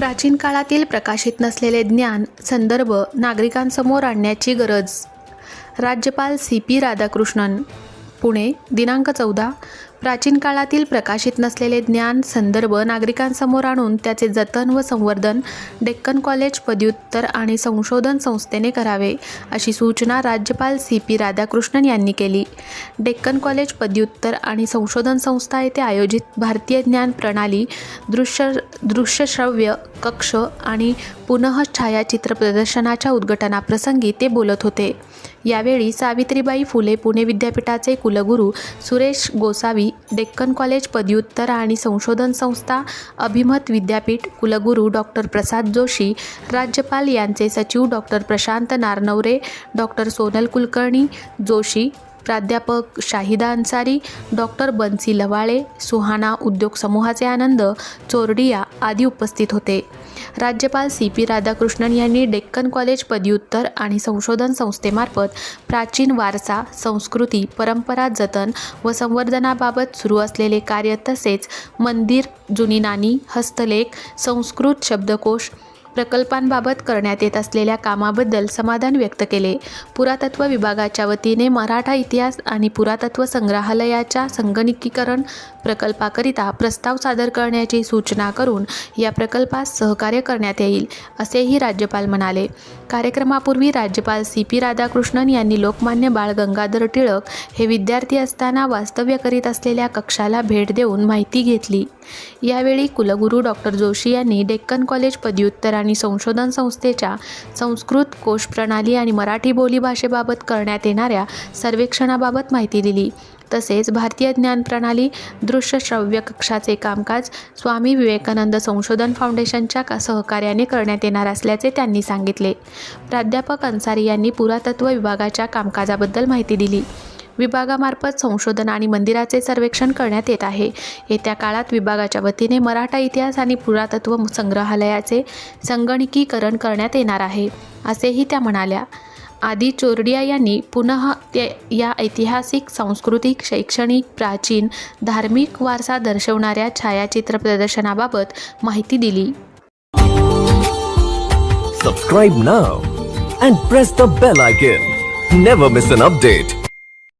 प्राचीन काळातील प्रकाशित नसलेले ज्ञान संदर्भ नागरिकांसमोर आणण्याची गरज. राज्यपाल सी पी राधाकृष्णन. पुणे दिनांक चौदा प्राचीन काळातील प्रकाशित नसलेले ज्ञान संदर्भ नागरिकांसमोर आणून त्याचे जतन व संवर्धन डेक्कन कॉलेज पदव्युत्तर आणि संशोधन संस्थेने करावे अशी सूचना राज्यपाल सी पी राधाकृष्णन यांनी केली. डेक्कन कॉलेज पदव्युत्तर आणि संशोधन संस्था येथे आयोजित भारतीय ज्ञान प्रणाली दृश्य दृश्यश्रव्य कक्ष आणि पुनः छायाचित्र प्रदर्शनाच्या उद्घाटनाप्रसंगी ते बोलत होते. यावेळी सावित्रीबाई फुले पुणे विद्यापीठाचे कुलगुरू सुरेश गोसावी डेक्कन कॉलेज पदव्युत्तर आणि संशोधन संस्था अभिमत विद्यापीठ कुलगुरू डॉक्टर प्रसाद जोशी राज्यपाल यांचे सचिव डॉक्टर प्रशांत नारनवरे डॉक्टर सोनल कुलकर्णी जोशी प्राध्यापक शाहिदा अन्सारी डॉक्टर बन्सी लवाळे सुहाना उद्योग समूहाचे आनंद चोरडिया आदी उपस्थित होते. राज्यपाल सी पी राधाकृष्णन यांनी डेक्कन कॉलेज पदव्युत्तर आणि संशोधन संस्थेमार्फत प्राचीन वारसा संस्कृती परंपरा जतन व संवर्धनाबाबत सुरू असलेले कार्य तसेच मंदिर जुनी नाणी हस्तलेख संस्कृत शब्दकोश प्रकल्पांबाबत करण्यात येत असलेल्या कामाबद्दल समाधान व्यक्त केले. पुरातत्व विभागाच्या वतीने मराठा इतिहास आणि पुरातत्व संग्रहालयाच्या संगणकीकरण प्रकल्पाकरिता प्रस्ताव सादर करण्याची सूचना करून या प्रकल्पास सहकार्य करण्यात येईल असेही राज्यपाल म्हणाले. कार्यक्रमापूर्वी राज्यपाल सी पी राधाकृष्णन यांनी लोकमान्य बाळ गंगाधर टिळक हे विद्यार्थी असताना वास्तव्य करीत असलेल्या कक्षाला भेट देऊन माहिती घेतली. यावेळी कुलगुरू डॉक्टर जोशी यांनी डेक्कन कॉलेज पदव्युत्तर आणि संशोधन संस्थेच्या संस्कृत कोश प्रणाली आणि मराठी बोलीभाषेबाबत करण्यात येणाऱ्या सर्वेक्षणाबाबत माहिती दिली. तसेच भारतीय ज्ञान प्रणाली दृश्य श्रव्य कक्षाचे कामकाज स्वामी विवेकानंद संशोधन फाउंडेशनच्या का सहकार्याने करण्यात येणार असल्याचे त्यांनी सांगितले. प्राध्यापक अन्सारी यांनी पुरातत्व विभागाच्या कामकाजाबद्दल माहिती दिली. विभागामार्फत संशोधन आणि मंदिराचे सर्वेक्षण करण्यात येत आहे. येत्या काळात विभागाच्या वतीने मराठा इतिहास आणि पुरातत्व संग्रहालयाचे संगणकीकरण करण्यात येणार आहे असेही त्या म्हणाल्या. आदी चोरडिया यांनी पुनः ते या ऐतिहासिक सांस्कृतिक शैक्षणिक प्राचीन धार्मिक वारसा दर्शवणाऱ्या छायाचित्र प्रदर्शनाबाबत माहिती दिली. Subscribe now and press the bell icon never miss an update